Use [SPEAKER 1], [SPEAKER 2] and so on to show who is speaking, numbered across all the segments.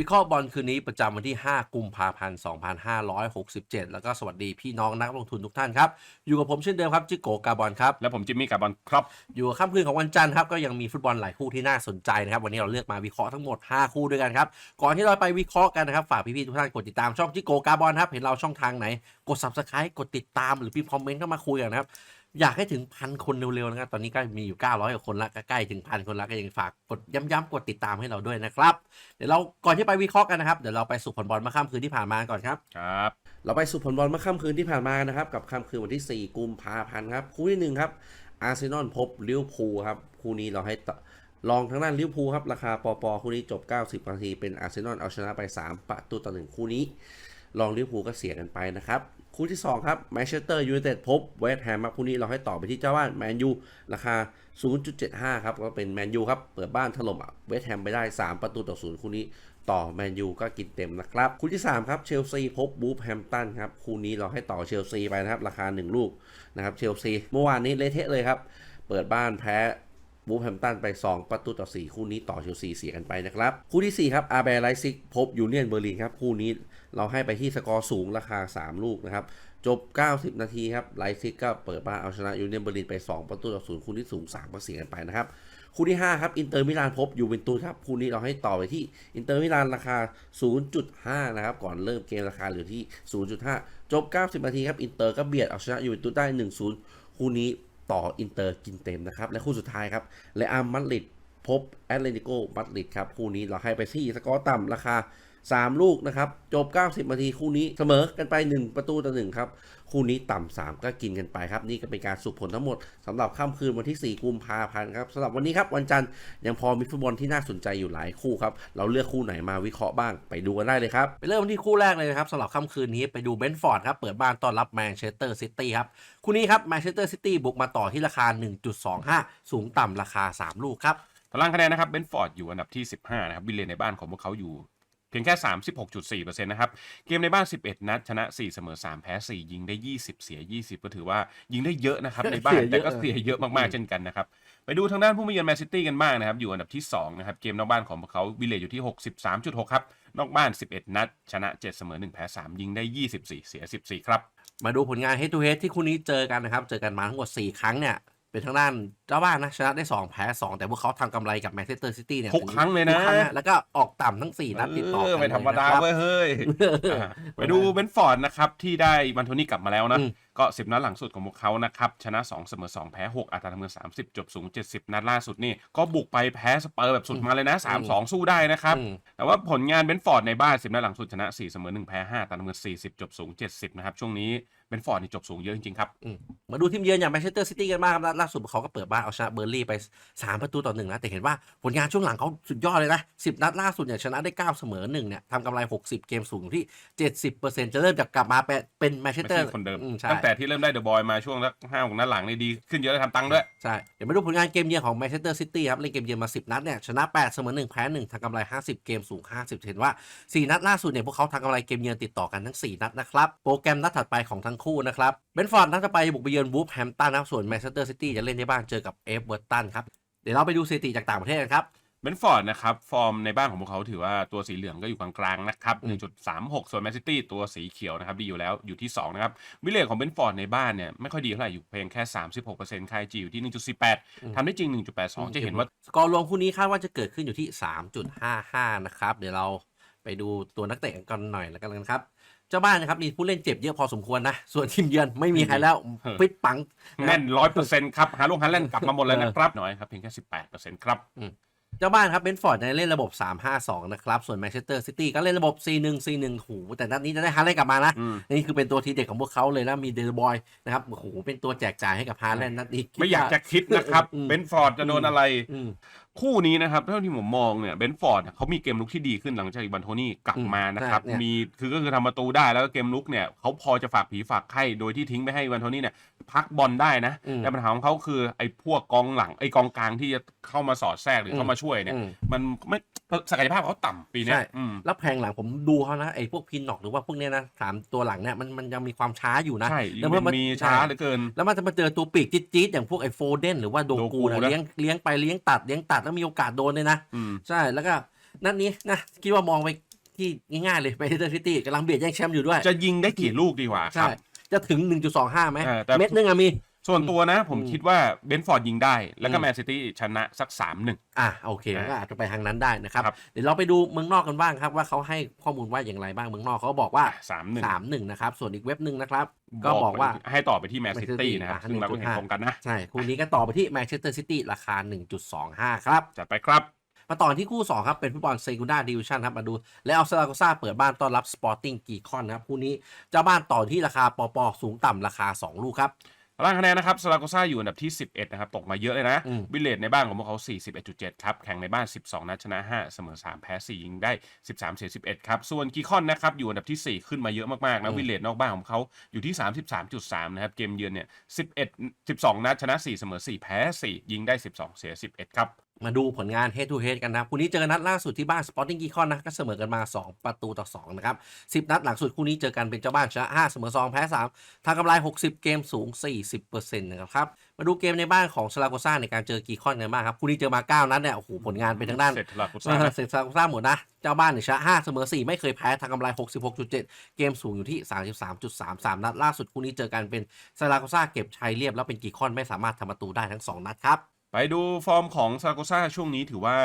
[SPEAKER 1] วิเคราะห์บอลคืนนี้ประจำวันที่ 5 กุมภาพันธ์ 2567 แล้วก็สวัสดีพี่น้องนักลงทุนทุกท่านครับ อยู่กับผมเช่นเดิมครับจิโกกาบอลครับ
[SPEAKER 2] และผมจิมมี่กับบอลครับ
[SPEAKER 1] อยู่กับค่ำคืนของวันจันทร์ครับ ก็ยังมีฟุตบอลหลายคู่ที่น่าสนใจนะครับ วันนี้เราเลือกมาวิเคราะห์ทั้งหมด 5 คู่ด้วยกันครับ ก่อนที่เราไปวิเคราะห์กันนะครับ ฝากพี่ๆทุกท่านกดติดตามช่องจิโกกาบอลครับ เห็นเราช่องทางไหน กด subscribe กดติดตามหรือพิมพ์คอมเมนต์เข้ามาคุยกันนะครับ อยากให้ถึงพันคนเร็วๆนะครับ ตอนนี้ก็มีอยู่ 900กว่าคนละก็ใกล้ถึงพันคนละก็ยังฝากกดย้ำๆกดติดตามให้เราด้วยนะครับ เดี๋ยวเราก่อนที่ไปวิเคราะห์กันนะครับ เดี๋ยวเราไปสู่ผลบอลเมาค่ำคืนที่ผ่านมาก่อนครับ
[SPEAKER 2] ครับ
[SPEAKER 1] เราไปสู่ผลบอลเมื่อค่ำคืนที่ผ่านมานะครับ กับค่ำคืนวันที่ 4 กุมภาพันธ์ครับ คู่ที่หนึ่งครับ อาร์เซนอลพบลิเวอร์พูลครับ คู่นี้เราให้ต่อลองทางด้านลิเวอร์พูลครับ ราคาปอปอคู่นี้จบ 90นาที เป็นอาร์เซนอลเอาชนะไป 3 ประตูต่อ1คู่นี้ ลองลิเวอร์พูลก็เสียกันไปนะครับ คู่ที่ 2 ครับแมนเชสเตอร์ยูไนเต็ดพบเวสต์แฮมครู่นี้เราให้ต่อไปที่เจ้าบ้านแมนยูราคา 0.75 ครับก็เป็นแมนยูครับ เปิดบ้านถล่มเวสต์แฮมไปได้ 3 ประตูต่อ0คู่นี้ต่อแมนยูก็กินเต็มนะครับ คู่ที่ 3 ครับเชลซีพบบูฟแฮมตันครับ คู่นี้เราให้ต่อเชลซีไปนะครับ ราคา 1 ลูกนะครับเชลซีเมื่อวานนี้เละเทะเลยครับ เปิดบ้านแพ้บูฟแฮมตันไป 2 ประตูต่อ 4 คู่นี้ต่อเชลซีเสียกันไปนะครับ คู่ทีสี่4 ครับอาร์เบร์ไลซิกพบยูเนียนเบอร์ลินครับ คู่นี้ เราให้ไปที่สกอร์สูงราคา 3 ลูกนะครับ จบ 90 นาทีครับไลซิกก็เปิดบ้านเอาชนะยูเนียนเบอร์ลินไป 2 ประตูต่อ0คู่ที่สูง3ก็เสียกันไปนะครับ คู่ที่ 5 ครับอินเตอร์มิลานพบยูเวนตุสครับ คู่นี้เราให้ต่อไปที่อินเตอร์มิลานราคา 0.5 นะครับ ก่อนเริ่มเกมราคาเหลือที่ 0.5 จบ 90 นาทีครับอินเตอร์ก็เบียดเอาชนะยูเวนตุสได้ 1-0 คู่นี้ต่ออินเตอร์กินเต็มนะครับและคู่สุดท้ายครับเลอัมมาดริดพบแอตเลติโกมาดริดครับคู่นี้เราให้ไปที่สกอร์ต่ำราคา 3 ลูกนะครับ จบ 90นาทีคู่นี้เสมอกันไป 1 ประตูต่อ1ครับ คู่นี้ต่ำ3ก็กินกันไปครับ นี่ก็เป็นการสุผลทั้งหมดสำหรับค่ำคืนวันที่ 4 กุมภาพันธ์ครับสำหรับวันนี้ครับวันจันทร์ยังพอมีฟุตบอลที่น่าสนใจอยู่หลายคู่ครับ เราเลือกคู่ไหนมาวิเคราะห์บ้างไปดูกันได้เลยครับ ไปเริ่มที่คู่แรกเลยนะครับสำหรับค่ำคืนนี้ไปดูเบนฟอร์ดครับเปิดบ้านต้อนรับแมนเชสเตอร์ซิตี้ครับคู่นี้ครับแมนเชสเตอร์ซิตี้บุกมาต่อที่ราคา 1.25 สูงต่ำราคา 3 ลูกครับ
[SPEAKER 2] ตารางคะแนนนะครับเบนฟอร์ดอยู่อันดับที่ 15 นะครับวิลเลนในบ้านของพวกเขาอยู่ เพียงแค่ 36.4%นะครับ เกมในบ้าน 11 นัด ชนะ 4 เสมอ 3 แพ้ 4 ยิงได้ 20 เสีย 20 ก็ถือว่ายิงได้เยอะนะครับ ในบ้าน
[SPEAKER 1] เสียเยอะ
[SPEAKER 2] แต่ก็เสียเยอะมาก ๆ เช่นกันนะครับ ไปดูทางด้านผู้มาเยือนแมนซิตี้กันบ้างนะครับ อยู่อันดับที่ 2 นะครับ เกมนอกบ้านของพวกเขาวิลเลนอยู่ที่ 63.6 ครับ นอกบ้าน 11 นัด ชนะ 7 เสมอ 1 แพ้ 3 ยิงได้ 24 เสีย 14 ครับ
[SPEAKER 1] มาดูผลงาน head to head ที่คู่นี้เจอกันนะครับ เจอกันมาทั้งหมด 4 ครั้งเนี่ย เป็นทางด้านเจ้าบ้านนะชนะได้ 2 แพ้ 2 แต่พวกเขาทำกำไรกับแมนเชสเตอร์ซิตี้เนี่ย
[SPEAKER 2] ทุกครั้งเลยนะ
[SPEAKER 1] ทุกครั้งนะแล้วก็ออกต่ำทั้ง 4 นัดติดต่อ
[SPEAKER 2] เอ
[SPEAKER 1] กั
[SPEAKER 2] อนไม่ธรรมดา
[SPEAKER 1] เลยนะครับ
[SPEAKER 2] เว้ยเฮ้ยอ่าไปดูเบนฟอร์ดนะครับ ที่ได้วันโทนี่กลับมาแล้วนะ
[SPEAKER 1] อืม
[SPEAKER 2] ก็ 10 นัดหลังสุดของพวกเขานะครับ ชนะ 2 เสมอ 2 แพ้ 6 อัตราทำเงิน30 จบสูง 70 นัดล่าสุดนี่ ก็บุกไปแพ้สเปอร์แบบสุดมาเลยนะ 3-2 สู้ได้นะครับ
[SPEAKER 1] อืม
[SPEAKER 2] แต่ว่าผลงานเบนฟอร์ดในบ้าน 10 นัดหลังสุดชนะ 4 เสมอ 1 แพ้ 5อัตราทำเงิน40 จบสูง 70 นะครับช่วงนี้เบนฟอร์ดนี่จบสูงเยอะจริงๆครับ
[SPEAKER 1] อืมมาดูทีมเยือนอย่างแมนเชสเตอร์ซิตี้กันบ้างครับนัดล่าสุดเขาก็เปิดบ้านเอาชนะเบอร์ลี่ไป 3 ประตูต่อหนึ่งนะแต่เห็นว่าผลงานช่วงหลังเขาสุดยอดเลยนะ 10 นัดล่าสุดเนี่ยชนะได้ 9 เสมอ1เนี่ยทำกำไร 60 เกมสูงที่ 70%จะเริ่มจากกลับมาเป็นเป็นแมนเชส
[SPEAKER 2] ไม่
[SPEAKER 1] เตอ
[SPEAKER 2] ใช่
[SPEAKER 1] ร์
[SPEAKER 2] คนเดิม
[SPEAKER 1] ใช่
[SPEAKER 2] ตั้งแต่ที่เริ่มได้เดอะบอยมาช่วงสักห้าหกนัดหลังนี่ดีขึ้นเยอะเลยทำตังค์ด้วย
[SPEAKER 1] ใช่เดี๋ยวมาดูผลงานเกมเยือนของแมนเชสเตอร์ซิตี้ครับเล่นเกมเยือนมา 10 นัดเนี่ยชนะ8เสมอ1แพ้1ทำกำไร 50 เกมสูง 50 เห็นว่า 4 นัดล่าสุดเนี่ยพวกเขาทำกำไรเกมเยือนติดต่อกันทั้ง 4 นัดนะครับโปรแกรมนัดถัดไปของทั้งคู่นะครับเบนฟอร์ดนัดต่อไปบุกไปเยือนวูฟแฮมตันนะครับส่วนแมนเชสเตอร์ซิตี้จะเล่นที่บ้านเจอกับเอฟเวอร์ตันครับ เดี๋ยวเราไปดูสถิติจากต่างประเทศกันครับ
[SPEAKER 2] เบนฟอร์ดนะครับฟอร์มในบ้านของพวกเขาถือว่าตัวสีเหลืองก็อยู่กลางๆนะครับ
[SPEAKER 1] อืม
[SPEAKER 2] 1.36 ส่วนแมนซิตี้ตัวสีเขียวนะครับดีอยู่แล้วอยู่ที่ 2 นะครับ วิลเลจของเบนฟอร์ดในบ้านเนี่ยไม่ค่อยดีเท่าไหร่อยู่เพียงแค่ 36%ค่ายจีอยู่ที่ 1.48 ทำได้จริง 1.82 จะเห็นว่า
[SPEAKER 1] สกอร์รวมคู่นี้คาดว่าจะเกิดขึ้นอยู่ที่ 3.55 นะครับ เดี๋ยวเราไปดูตัวนักเตะกันหน่อยแล้วกันครับ เจ้าบ้านนะครับมีผู้เล่นเจ็บเยอะพอสมควรนะ ส่วนทีมเยือนไม่มีใครแล้ว
[SPEAKER 2] เออ
[SPEAKER 1] ฟิตปังะครับ
[SPEAKER 2] แน่น100%ครับหาลงฮันแลนด์กลับมาหมดเลยนะครับน้อยครับเพียงแค่18%ครับ
[SPEAKER 1] เจ้าบ้านครับเบนฟอร์ดจะเล่นระบบ 3-5-2 นะครับ ส่วนแมนเชสเตอร์ซิตี้ก็เล่นระบบ 4-1-4-1หูแต่นัดนี้จะได้ฮาร์แลนด์กลับมานะ
[SPEAKER 2] อืม
[SPEAKER 1] นี่คือเป็นตัวทีเด็ดของพวกเขาเลยนะ มีเดลบอยนะครับโอ้โหเป็นตัวแจกจ่ายให้กับฮาร์แลนด์นัดนี้
[SPEAKER 2] ไม่อยากจะคิดนะครับ
[SPEAKER 1] อืม
[SPEAKER 2] เบนฟอร์ดจะโดนอะไร
[SPEAKER 1] อืม
[SPEAKER 2] คู่นี้นะครับเท่าที่ผมมองเนี่ยเบนฟอร์ดเขามีเกมลุกที่ดีขึ้นหลังจากอีวันโทนี่กลับมานะครับ
[SPEAKER 1] อืมใช่เนี่ย
[SPEAKER 2] มีคือก็คือทำประตูได้แล้วก็เกมลุกเนี่ยเขาพอจะฝากผีฝากไข้โดยที่ทิ้งไปให้อีวันโทนี่เนี่ย พักบอลได้นะ
[SPEAKER 1] อืม
[SPEAKER 2] แต่ปัญหาของเขาคือไอ้พวกกองหลังไอ้กองกลางที่จะเข้ามาสอดแทรกหรือเข้ามาช่วยเนี่ย
[SPEAKER 1] อืม
[SPEAKER 2] มันไม่ศักยภาพเขาต่ำปีเนี้ย
[SPEAKER 1] ใช่
[SPEAKER 2] อืม
[SPEAKER 1] แล้วแพงหลังผมดูเขานะไอ้พวกพินนอกหรือว่าพวกเนี้ยนะสามตัวหลังเนี่ยมันมันยังมีความช้าอยู่นะ
[SPEAKER 2] ใช่
[SPEAKER 1] แล้วเมื่อ
[SPEAKER 2] มัน มีช้าเหลือเกิน
[SPEAKER 1] แล้วมันจะมาเจอตัวปีกจี๊ดๆอย่างพวกไอ้โฟเดนหรือว่าโด
[SPEAKER 2] โดกู
[SPEAKER 1] กูนะ
[SPEAKER 2] นะ
[SPEAKER 1] เลี้ยงเลี้ยงไปเลี้ยงตัดเลี้ยงตัดแล้วมีโอกาสโดนเลยนะ
[SPEAKER 2] อืม
[SPEAKER 1] ใช่แล้วก็นัดนี้นะคิดว่ามองไปที่ง่ายๆเลยไปเตอร์ซิตี้กำลังเบียดแย่งแชมป์อยู่ด้วย
[SPEAKER 2] จะยิงได้กี่ลูกดีกว่าค
[SPEAKER 1] ใช่
[SPEAKER 2] รับ
[SPEAKER 1] จะถึง 1.25ไหม
[SPEAKER 2] เออแต่
[SPEAKER 1] เม็ดนึงอะมี
[SPEAKER 2] ส่วนตัวนะ ผม
[SPEAKER 1] อืม
[SPEAKER 2] คิดว่าเบนฟอร์ดยิงได้ แล้วก็
[SPEAKER 1] อืม
[SPEAKER 2] แมนซิตี้ชนะสักสามหนึ่ง
[SPEAKER 1] อะโอเค
[SPEAKER 2] อ่า
[SPEAKER 1] ก็อาจจะไปทางนั้นได้นะครับ
[SPEAKER 2] ครับ
[SPEAKER 1] เดี๋ยวเราไปดูเมืองนอกกันบ้างครับว่าเขาให้ข้อมูลว่าอย่างไรบ้างเมืองนอกเขาบอกว่า
[SPEAKER 2] สามหนึ่ง
[SPEAKER 1] สามหนึ่งนะครับส่วนอีกเว็บหนึ่งนะครับ ก็บอกว่า
[SPEAKER 2] ให้ต่อไปที่แมนซิ
[SPEAKER 1] Man
[SPEAKER 2] ตี้
[SPEAKER 1] City
[SPEAKER 2] นะครับ
[SPEAKER 1] อะ
[SPEAKER 2] ซึ่งเราก็เห็น
[SPEAKER 1] 1.5
[SPEAKER 2] ตรงกันนะ
[SPEAKER 1] ใช่คู่นี้ก็ต่อไปที่แมนเชสเตอร์ซิตี้ราคา 1.25 ครับ
[SPEAKER 2] จัดไปครับ
[SPEAKER 1] มาต่อที่คู่ 2 ครับ เป็นฟุตบอลเซกูน่าดิวิชั่นครับ มาดู แล้วเอาซาราโกซาเปิดบ้านต้อนรับสปอร์ติ้งกีคอนนะครับคู่นี้เจ้าบ้านต่อที่ราคาปอปอสูงต่ำราคา 2 ลูกครับ
[SPEAKER 2] ตารางคะแนนนะครับซาราโกซาอยู่อันดับที่ 11 นะครับ ตกมาเยอะเลยนะ
[SPEAKER 1] อืม
[SPEAKER 2] วิลเลตในบ้านของพวกเขา 41.7 ครับ แข่งในบ้าน 12 นัดชนะ 5 เสมอ 3 แพ้ 4 ยิงได้ 13 เสีย 11 ครับ ส่วนกีคอนนะครับ อยู่อันดับที่ 4 ขึ้นมาเยอะมาก ๆ นะ วิลเลตนอกบ้านของเขาอยู่ที่ 33.3 นะครับ เกมเยือนเนี่ย 11 12 นัดชนะ 4 เสมอ 4 แพ้ 4 ยิงได้ 12 เสีย 11 ครับ
[SPEAKER 1] มาดูผลงาน head to head กันนะครับคู่นี้เจอนัดล่าสุดที่บ้าน Sporting g i c o n นะก็เสมอกันมา 2 ประตูต่อ 2 นะครับ 10 นัดหลังสุดคู่นี้เจอกันเป็นเจ้าบ้านชนะ5เสมอ 2 แพ้ 3ทางกำไร 60 เกมสูง 40%นะครับ มาดูเกมในบ้านของซา a าโกซาในการเจอกีคอนกันบ้างครับคู่นี้เจอมา 9 นัดเนี่ยโอ้โหผลงานเป็นทางด้าน
[SPEAKER 2] เสร็จลากุ
[SPEAKER 1] เอ
[SPEAKER 2] ซ่า
[SPEAKER 1] อ
[SPEAKER 2] นะ
[SPEAKER 1] เสร็จซา a าโกซาหมดนะเจ้าบ้านเนี่ยชนะ5เสมอ 4 ไม่เคยแพ้ทางกำไร 66.7 เกมสูงอยู่ที่ 33.33 นัดล่าสุดคู่นี้เจอกันเป็นซา a าโกซาเก็บชัยเรียบแล้วเป็นกีคอนไม่สามารถทำประตูได้ทั้งสองนัดครับ
[SPEAKER 2] ไปดูฟอร์มของซาราโกซาช่วงนี้ถือว่า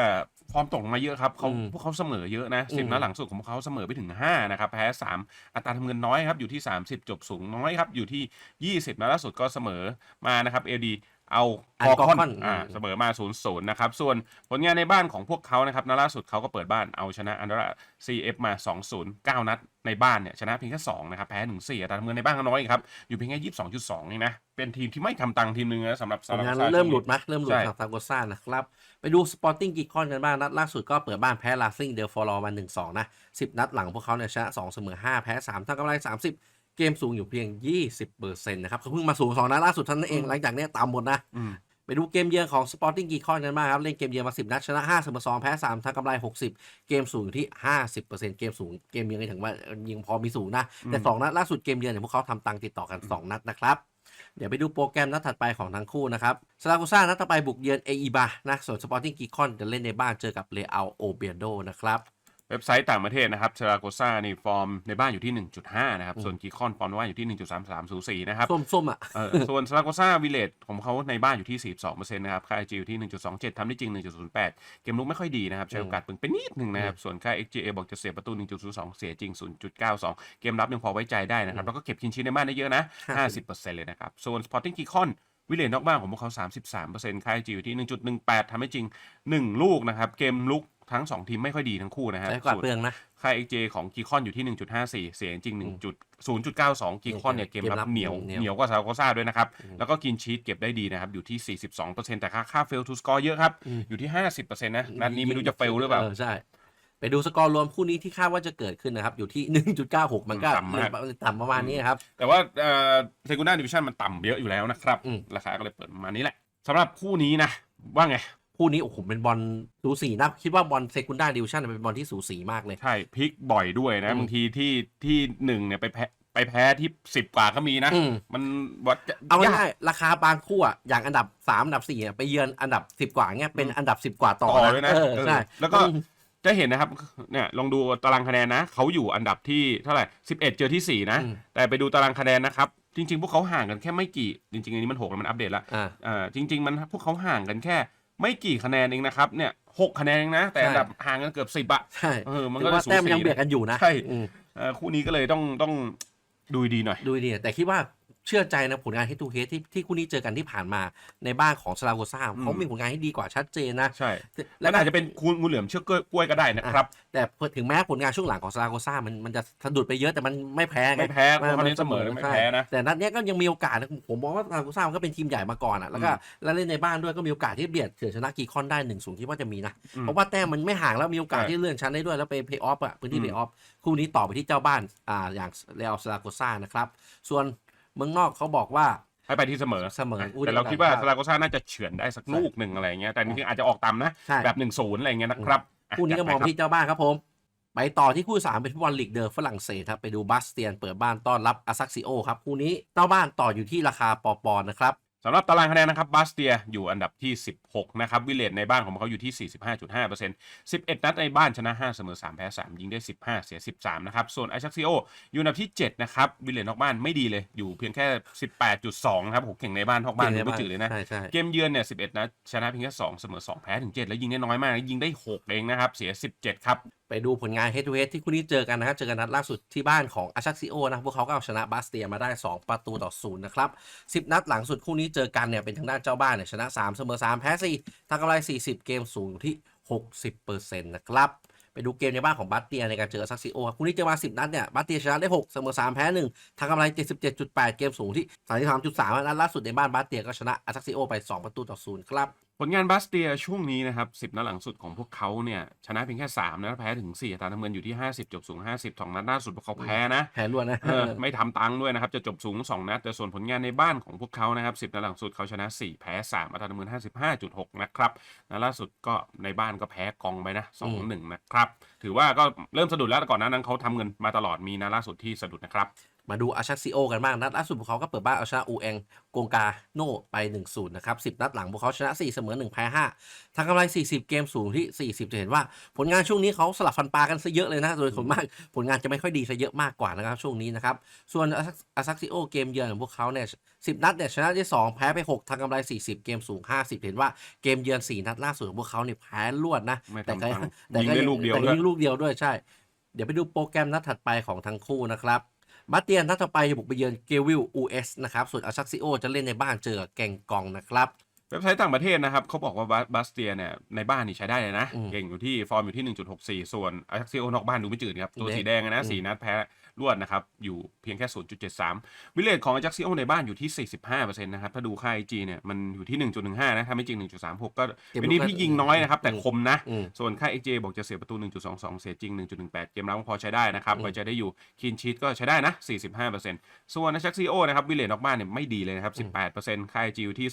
[SPEAKER 2] ฟอร์มตกลงมาเยอะครับเขา
[SPEAKER 1] อืม
[SPEAKER 2] พวกเขาเสมอเยอะนะสิบ
[SPEAKER 1] อืม
[SPEAKER 2] นัดหลังสุดของพวกเขาเสมอไปถึง 5 นะครับ แพ้ 3 อัตราทำเงินน้อยครับ อยู่ที่ 30 จบสูงน้อยครับ อยู่ที่ 20นัดล่าสุดก็เสมอมานะครับเอดี เอา
[SPEAKER 1] อั
[SPEAKER 2] ค
[SPEAKER 1] น
[SPEAKER 2] อก
[SPEAKER 1] อ
[SPEAKER 2] คอน
[SPEAKER 1] คอน
[SPEAKER 2] อ่า
[SPEAKER 1] อืม
[SPEAKER 2] เสมอมา0ูนย์นะครับ ส่วนผลงานในบ้านของพวกเขานะครับนัดล่าสุดเขาก็เปิดบ้านเอาชนะอันดรา CF มา 2-0 9 นัดในบ้านเนี่ยชนะเพียงแค่2นะครับ แพ้1 4อัตราทำเงินในบ้านก็น้อยครับ อยู่เพียงแค่22.2นี่นะ เป็นทีมที่ไม่ทำตังค์ทีมหนึงนะสำหรับ
[SPEAKER 1] ผลงาน
[SPEAKER 2] Zaragoza
[SPEAKER 1] เริ่มหลุดนะเริ่มหลุด
[SPEAKER 2] ใช่
[SPEAKER 1] ทางซาโกซ่านะครับ ไปดูสปอร์ติ้งกีคอนกันบ้างนัดล่าสุดก็เปิดบ้านแพ้ลาซิงเดลฟอร์มา1-2นะ10นัดหลังพวกเขาเนี่ยชนะ2เสมอ5แพ้3ทางกำไร30 เกมสูงอยู่เพียง 20%นะครับเขาเพิ่งมาสูง2นัดล่าสุดเท่านั้นเองหลังจากเนี้ยต่ำหมดนะ
[SPEAKER 2] อืม
[SPEAKER 1] ไปดูเกมเยือนของ Sporting g i c o n กันบ้างครับ เล่นเกมเยือนมา 10 นัดชนะ5เสมอ2แพ้ 3ทางกำไร 60 เกมสูงอยู่ที่ 50%เกมสูงเกมเยือนก็ถึงว่ายังพอมีสูงนะ แต่
[SPEAKER 2] อืม
[SPEAKER 1] 2นัดล่าสุดเกมเยือนเนี่ยพวกเขาทำตังค์ติดต่อกัน 2 นัดนะครับเดี๋ยวไปดูโปรแกรมนัดถัดไปของทั้งคู่นะครับซา a า o ซ่านัดต่อไปบุกเยือนเออีบานะส่วน Sporting g i c o n จะเล่นในบ้านเจอกับเลอาโอเบียโดนะครับ
[SPEAKER 2] เว็บไซต์ต่างประเทศนะครับเชราโกซ่านี่ฟอร์มในบ้านอยู่ที่ 1.5 นะครับ ส่วนกีคอนฟอร์มในบ้านอยู่ที่ 1.3304 นะครับ
[SPEAKER 1] ส้มๆอะ
[SPEAKER 2] เออส่วนซาราโกซ่าวิเลตของเขาในบ้านอยู่ที่ 42%นะครับ ค่า XG อยู่ที่ 1.27ทำได้จริง 1.08 เกมลุกไม่ค่อยดีนะครับ ใช้โอกาสปึงไปนิดหนึ่งนะครับ ส่วนค่า XGA บอกจะเสียประตู 1.02 เสียจริง 0.92 เกมรับยังพอไว้ใจได้นะครับ แล้วก็เก็บคินชีในบ้านได้เยอะนะ 50%เลยนะครับ ส่วน Sporting g i c o n วิเลตนอกบ้านของพวกเขา 33%ค่า XG อยู่ที่ 1.18ทำได้จริง 1 ลูกนะครับเกมลุก ทั้ง 2 ทีมไม่ค่อยดีทั้งคู่นะฮะ
[SPEAKER 1] ใช้กวาด
[SPEAKER 2] ส่วน
[SPEAKER 1] เปลืองนะ
[SPEAKER 2] ค่า XJ ของกีคอนอยู่ที่ 1.54 เสียจริง 1 0.92 กีคอนเนี่ยเกมรับเหนียว
[SPEAKER 1] เหนียว
[SPEAKER 2] เหนียวกว่าซาโกซ่าด้วยนะครับ
[SPEAKER 1] อืม
[SPEAKER 2] แล้วก็กินชีตเก็บได้ดีนะครับ อยู่ที่ 42%แต่ค่าค่าเฟลทูสกอร์เยอะครับ
[SPEAKER 1] อืม
[SPEAKER 2] อยู่ที่ 50%นะนัดนี้ไม่รู้จะเฟลหรือเปล่า
[SPEAKER 1] เออใช่ไปดูสกอร์รวมคู่นี้ที่คาดว่าจะเกิดขึ้นนะครับ อยู่ที่ 1.96 มันก็
[SPEAKER 2] ต่ำมาก
[SPEAKER 1] ต่ำประมาณนี้ครับ
[SPEAKER 2] แต่ว่าเซกูน่าดิวิชั่นมันต่ำเยอะอยู่แล้วนะครับ
[SPEAKER 1] อืม
[SPEAKER 2] ราคาก็เลยเปิดประมาณนี้แหละสำหรับคู่นี้นะว่าไง
[SPEAKER 1] คู่นี้โอ้โหเป็นบอลสูสีนะคิดว่าบอลเซกุนดาดิวชั่นเป็นบอลที่สูสีมากเลย
[SPEAKER 2] ใช่พลิกบ่อยด้วยนะ
[SPEAKER 1] อืม
[SPEAKER 2] บางทีที่ที่หนึ่งเนี่ยไปแพ้ไปแพ้ที่สิบกว่าก็มีนะ
[SPEAKER 1] อืม
[SPEAKER 2] มันวัด
[SPEAKER 1] เอา
[SPEAKER 2] ยาก
[SPEAKER 1] ง่ายๆราคาบางคู่อะอย่างอันดับ3อันดับ4อะไปเยือนอันดับ10กว่าเงี้ยเป็น
[SPEAKER 2] อืม
[SPEAKER 1] อันดับ10กว่าต่อ
[SPEAKER 2] ต่อเลยนะ
[SPEAKER 1] เออ
[SPEAKER 2] เออ
[SPEAKER 1] ใช่
[SPEAKER 2] แล้วก็จะเห็นนะครับเนี่ยลองดูตารางคะแนนนะเขาอยู่อันดับที่เท่าไหร่11เจอที่4นะ
[SPEAKER 1] อืม
[SPEAKER 2] แต่ไปดูตารางคะแนนนะครับจริง ๆ พวกเขาห่างกันแค่ไม่กี่ จริงๆอันนี้มัน6แล้วมันอัปเดตแล้ว
[SPEAKER 1] อ่า
[SPEAKER 2] อ่าจริง ๆ มันพวกเขาห่างกันแค่ ไม่กี่คะแนนเองนะครับเนี่ยหกคะแนนเองนะ แต่
[SPEAKER 1] ใช่
[SPEAKER 2] อันดับห่างกันเกือบสิบอะ
[SPEAKER 1] ใช่
[SPEAKER 2] เออมัน
[SPEAKER 1] ถื
[SPEAKER 2] ก็
[SPEAKER 1] อ
[SPEAKER 2] เล
[SPEAKER 1] ว่าย
[SPEAKER 2] สู
[SPEAKER 1] แต้มมัน
[SPEAKER 2] สี
[SPEAKER 1] ยังเบียด
[SPEAKER 2] นะ
[SPEAKER 1] กันอยู่นะ
[SPEAKER 2] ใช่
[SPEAKER 1] อืม
[SPEAKER 2] เออคู่นี้ก็เลยต้องต้องดูดีหน่อย
[SPEAKER 1] ดูดีแต่คิดว่า เชื่อใจนะผลงานเฮตูเฮที่ที่คู่นี้เจอกันที่ผ่านมาในบ้านของซา a าโกซ่า
[SPEAKER 2] อืม
[SPEAKER 1] เขามีผลงานที่ดีกว่าชัดเจนนะ
[SPEAKER 2] ใช่
[SPEAKER 1] แล้
[SPEAKER 2] แล้วว
[SPEAKER 1] ก็
[SPEAKER 2] อาจจะเป็นคูณงูเหลือมเชือกกล้วยก็ได้นะครับ
[SPEAKER 1] แต่ถึงแม้ผลงานช่วงหลังของซา a าโกซ่ามันมันจะสะดุดไปเยอะแต่มันไม่แพ้ไง
[SPEAKER 2] ไม่แพ้เพ
[SPEAKER 1] มัน
[SPEAKER 2] ราะเขาเน้นเสมอ
[SPEAKER 1] มัน
[SPEAKER 2] ไม่
[SPEAKER 1] ใช่
[SPEAKER 2] แพ้นะ
[SPEAKER 1] แต่นัดเนี้ยก็ยังมีโอกาสนะผมมองว่าซา a าโกซ่ามันก็เป็นทีมใหญ่มาก่อนอะแล้วก็
[SPEAKER 2] อืม
[SPEAKER 1] แล้วเล่นในบ้านด้วยก็มีโอกาสที่เบียดเฉือนชนะกีคอนได้หนึ่งสูงที่ว่าจะมีนะ
[SPEAKER 2] อืม
[SPEAKER 1] เพราะว่าแต้มมันไม่ห่างแล้วมีโอกาส
[SPEAKER 2] ใช่
[SPEAKER 1] ที่เลื่อนชั้นได้ด้วยแล้วไปเพย์ออฟอะพื้นที่
[SPEAKER 2] อืม
[SPEAKER 1] เพย์ออฟคู่นี้ต่อไปที่เจ้าบ้านอ่าอย่างเรอัลซา a าโกซ่านะครับส่วน เมืองนอกเขาบอกว่า
[SPEAKER 2] ให้ไปที่เสมอ
[SPEAKER 1] เสมออู้
[SPEAKER 2] แต่เราคิดว่า
[SPEAKER 1] เดียวกัน
[SPEAKER 2] ซาราโกซ่าน่าจะเฉือนได้สักลูกหนึ่งอะไรเงี้ยแต่จริงๆอาจจะออกต่ำนะ
[SPEAKER 1] ใช่
[SPEAKER 2] แบบหนึ่งศูนย์อะไรเงี้ยนะครับอะ
[SPEAKER 1] คู่นี้ก็มอง
[SPEAKER 2] จัดไปครับ
[SPEAKER 1] ที่เจ้าบ้านครับผม ไปต่อที่คู่ 3 เป็นฟุตบอลลีกเดอฝรั่งเศสครับ ไปดูบาสเตียนเปิดบ้านต้อนรับอาซักซิโอครับ คู่นี้เจ้าบ้านต่ออยู่ที่ราคาปอปอนะครับ
[SPEAKER 2] สสำหรับตารางคะแนนนะครับบาสเตียอยู่อันดับที่ 16 นะครับ วิลเลตในบ้านของเขาอยู่ที่ 45.5% 11 นัดในบ้านชนะ 5 เสมอ 3 แพ้ 3 ยิงได้ 15 เสีย 13 นะครับ ส่วนไอชักซิโออยู่อันดับที่ 7 นะครับ วิลเลตนอกบ้านไม่ดีเลย อยู่เพียงแค่ 18.2 ครับโหเก่งในบ้านนอกบ้านดูไม่จืดเลยนะ
[SPEAKER 1] ใช่ใช่
[SPEAKER 2] เกมเยือนเนี่ย 11 นัดชนะเพียงแค่ 2 เสมอ 2 แพ้ถึง 7 แล้วยิงได้น้อยมาก ยิงได้ 6 เองนะครับ เสีย 17 ครับ
[SPEAKER 1] ไปดูผลงาน head to head ที่คู่นี้เจอกันนะครับเจอกันนัดล่าสุดที่บ้านของอาชักซิโอนะพวกเขาก็เอาชนะบาสเตียมาได้ 2 ประตูต่อศูนย์นะครับ 10 นัดหลังสุดคู่นี้เจอกันเนี่ยเป็นทางด้านเจ้าบ้านเนี่ยชนะ 3 เสมอ 3 แพ้4ทางกำไร 40 เกมสูงอยู่ที่ 60%นะครับไปดูเกมในบ้านของบาสเตียในการเจออาซักซิโอครับคู่นี้เจอมา 10 นัดเนี่ยบาสเตียชนะได้ 6 เสมอ 3 แพ้ 1ทางกำไร 77.8 เกมสูงที่ 33.3 นัดล่าสุดในบ้านบาสเตียก็ชนะอาซักซิโอไป 2 ประตูต่อศูนย์ครับ
[SPEAKER 2] ผลงานบาสเตียช่วงนี้นะครับ10นัดหลังสุดของพวกเขาเนี่ย ชนะเพียงแค่ 3 นะแพ้ถึง4ตามน้ำเงินอยู่ที่ 50 จบสูง 50สองนัดล่าสุดพวกเขาแพ้นะ
[SPEAKER 1] แพ้ล้วนนะ
[SPEAKER 2] เออไม่ทำตังค์ด้วยนะครับ จะจบสูง 2 นัด แต่ส่วนผลงานในบ้านของพวกเขานะครับ10นัดหลังสุดเขาชนะ 4 แพ้3อัตราดำเนิน55.6 นะครับนัดล่าสุดก็ในบ้านก็แพ้กองไปนะ2-1นะครับถือว่าก็เริ่มสะดุดแล้วแต่ก่อนหน้านั้นเขาทำเงินมาตลอดมีนัดล่าสุดที่สะดุดนะครับ
[SPEAKER 1] มาดูอาชักซิโอกันบ้างนัดล่าสุดพวกเขาก็เปิดบ้านเอาชนะอูเองโกงกาโนไป 1-0 นะครับ 10 นัดหลังพวกเขาชนะ 4 เสมอ 1 แพ้ 5ทางกำไร 40 เกมสูงที่ 40 จะเห็นว่าผลงานช่วงนี้เขาสลับฟันปลากันซะเยอะเลยนะ โดยส่วนมากผลงานจะไม่ค่อยดีซะเยอะมากกว่านะครับช่วงนี้นะครับ ส่วนอาซักซิโอเกมเยือนของพวกเขาเนี่ย 10 นัดเนี่ยชนะได้ 2 แพ้ไป 6ทางกำไร 40 เกมสูง 50 เห็นว่าเกมเยือน 4 นัดล่าสุดของพวกเขาเนี่ยแพ้รวดนะ
[SPEAKER 2] ไม่
[SPEAKER 1] แต่
[SPEAKER 2] ทำ
[SPEAKER 1] ก็
[SPEAKER 2] ตังค์
[SPEAKER 1] แต่
[SPEAKER 2] ยิง
[SPEAKER 1] ก็
[SPEAKER 2] ได้ลูกเดียว
[SPEAKER 1] แต่
[SPEAKER 2] ด้วย
[SPEAKER 1] ยิงลูกเดียวด้วยใช่ เดี๋ยวไปดูโปรแกรมนัดถัดไปของทั้งคู่นะครับ บาสเตียนนัดต่อไปจะบุกไปเยือนเกวิล US นะครับ ส่วนอาชักซิโอจะเล่นในบ้านเจอกับแกงกองนะครับ
[SPEAKER 2] เว็บไซต์ต่างประเทศนะครับเขาบอกว่าบาบาสเตียเนี่ยในบ้านนี่ใช้ได้เลยนะ
[SPEAKER 1] อืม
[SPEAKER 2] เก่งอยู่ที่ฟอร์มอยู่ที่ 1.64 ส่วนอาร์เซียนอกบ้านดูไม่จืดครับ ตัว
[SPEAKER 1] เด็ก
[SPEAKER 2] สีแดงอะนะ
[SPEAKER 1] อืม
[SPEAKER 2] สี่นัดแพ้ รวดนะครับ อยู่เพียงแค่ 0.73 วิเลตของอาร์เซียในบ้านอยู่ที่ 45%นะครับ ถ้าดูค่า IG เนี่ย มันอยู่ที่ 1.15 นะ ถ้าไม่จริง 1.36 ก็เป็นทีมที่ยิงน้อยนะครับ แต่คมนะ
[SPEAKER 1] อืม
[SPEAKER 2] ส่วนค่า XJ บอกจะเสียประตู 1.22 เสียจริง 1.18 เกมรับก็พอใช้ได้นะครับ
[SPEAKER 1] อืม
[SPEAKER 2] ไว้ใจได้อยู่คินชีตก็ใช้ได้นะ 45%ส่วนนักชักซีโอนะครับ วิเลตนอกบ้านเนี่ยไม่ดีเลยนะครับ 18%ค่า XG อยู่ที่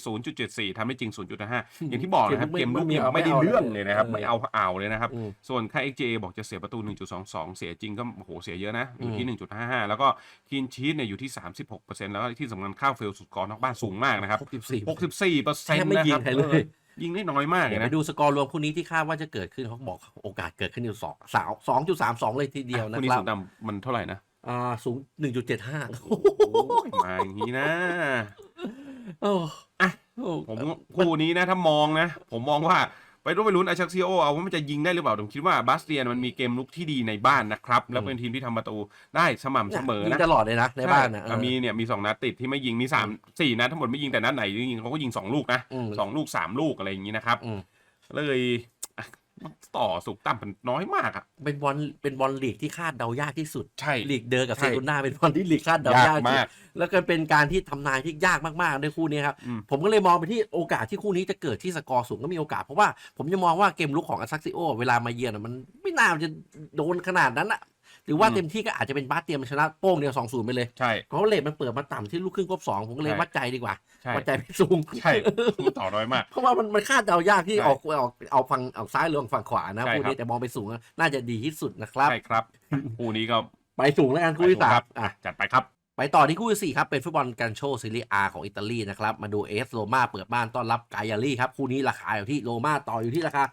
[SPEAKER 2] 0.74ทำได้จริง 0.5 อย่างที่บอกนะครับ เกมลุกเนี่ยไม่ได้เรื่องเลยนะครับ ไม่เอาเอาเลยนะครับ
[SPEAKER 1] อืม
[SPEAKER 2] ส่วนค่า XJ บอกจะเสียประตู 1.22 เสียจริงก็โอ้โหเสียเยอะนะอยู่ที่
[SPEAKER 1] อืม
[SPEAKER 2] 1.55 แล้วก็คินชีตเนี่ยอยู่ที่ 36%แล้วก็ที่สำคัญค่าเฟลสุดกรนอกบ้านสูงมากนะครับ
[SPEAKER 1] 64
[SPEAKER 2] 64เปอร์
[SPEAKER 1] แท
[SPEAKER 2] เซ็น
[SPEAKER 1] บ
[SPEAKER 2] ต์
[SPEAKER 1] ไม่
[SPEAKER 2] นะ
[SPEAKER 1] ยิ
[SPEAKER 2] ค
[SPEAKER 1] ง
[SPEAKER 2] รับ
[SPEAKER 1] ใครเลย
[SPEAKER 2] เออยิงได้น้อยมากเล
[SPEAKER 1] เดี๋ย
[SPEAKER 2] ยว
[SPEAKER 1] ไป
[SPEAKER 2] นะ
[SPEAKER 1] ดูสกอร์รวมคู่นี้ที่คาดว่าจะเกิดขึ้นเขาบอกโอกาสเกิดขึ้นอยู่สองสาวสองจุดสามสองเลยทีเดียวนะ
[SPEAKER 2] คู่นี้
[SPEAKER 1] ครับ
[SPEAKER 2] สูงต่ำมันเท่าไหร่นะ
[SPEAKER 1] อ่าสูงหนึ่งจุดเจ็ดห้า
[SPEAKER 2] โอ้ยมาอย่างนี้นะ
[SPEAKER 1] โอ้
[SPEAKER 2] อะ
[SPEAKER 1] โอ้
[SPEAKER 2] ผมคู่นี้นะถ้ามองนะ ผมมองว่า ไปรู้ไปลุ้นอาชักซิโอเอาว่ามันจะยิงได้หรือเปล่าผมคิดว่าบาสเตียนมันมีเกมลุกที่ดีในบ้านนะครับ แล้วเป็นทีมที่ทำประตูได้สม่ำเสมอ
[SPEAKER 1] ยิง
[SPEAKER 2] นะ
[SPEAKER 1] ตลอดเลยนะในบ้านนะ
[SPEAKER 2] ใช่มีเนี่ยมีสองนัดติดที่ไม่ยิงมีสามสี่นัดทั้งหมดไม่ยิงแต่นัดไหนยิงเขาก็ยิงสองลูกนะ
[SPEAKER 1] อืม
[SPEAKER 2] สองลูกสามลูกอะไรอย่างนี้นะครับ
[SPEAKER 1] อืม
[SPEAKER 2] เลยอะ ต่อสุกต่ำมันน้อยมากอะ
[SPEAKER 1] เป็นบอลเป็นบอลลีกที่คาดเดายากที่สุด
[SPEAKER 2] ใช่
[SPEAKER 1] ลีกเดอร์กับ
[SPEAKER 2] ใช่
[SPEAKER 1] เซกุนดาเป็นบอลที่ลีกคาดเดายายา
[SPEAKER 2] กก
[SPEAKER 1] ที่สุ
[SPEAKER 2] มา
[SPEAKER 1] ด
[SPEAKER 2] ก
[SPEAKER 1] แล้วก็เป็นการที่ทำนายที่ยากมากๆในคู่นี้ครับ
[SPEAKER 2] อืม
[SPEAKER 1] ผมก็เลยมองไปที่โอกาสที่คู่นี้จะเกิดที่สกอร์สูงก็มีโอกาส เพราะว่าผมจะมองว่าเกมลุกของอาซักซิโอ เวลามาเยือนอะมันไม่น่าจะโดนขนาดนั้นอะ หรือว่า
[SPEAKER 2] อืม
[SPEAKER 1] เต็มที่ก็อาจจะเป็นบาสเตียมชนะโป้งเดียวสองศูนย์ไปเลย
[SPEAKER 2] ใช่
[SPEAKER 1] เพราะว่าเลทมันเปิดมาต่ำที่ลูกครึ่งครบสองผมก็เลย
[SPEAKER 2] ใช่
[SPEAKER 1] วัดใจดีกว่า
[SPEAKER 2] ใช่
[SPEAKER 1] วัดใจไม่สูง
[SPEAKER 2] ใช่ต่อน้อยมาก
[SPEAKER 1] เพราะว่ามันมันคาดเดายากที่
[SPEAKER 2] ใช่
[SPEAKER 1] ออกออกเอาฝั่งออกซ้ายหรือออกฝั่งขวานะ
[SPEAKER 2] ใช่
[SPEAKER 1] คู่
[SPEAKER 2] ครับ
[SPEAKER 1] นี้แต่มองไปสูงอะน่าจะดีที่สุดนะครับ
[SPEAKER 2] ใช่ครับคู่นี้ก็
[SPEAKER 1] ไปสูงแล้วกันคู่ที่
[SPEAKER 2] ไปสูง
[SPEAKER 1] สา
[SPEAKER 2] ครั
[SPEAKER 1] ม
[SPEAKER 2] บ
[SPEAKER 1] อะ
[SPEAKER 2] จัดไปครับ
[SPEAKER 1] ไปต่อที่คู่ที่สี่ครับเป็นฟุตบอลกันโชซีรีอาของอิตาลีนะครับ มาดูเอสโรมาเปิดบ้านต้อนรับกายาลีครับ คู่นี้ราคาอยู่ที่โรมาต่ออยู่ที่ราคา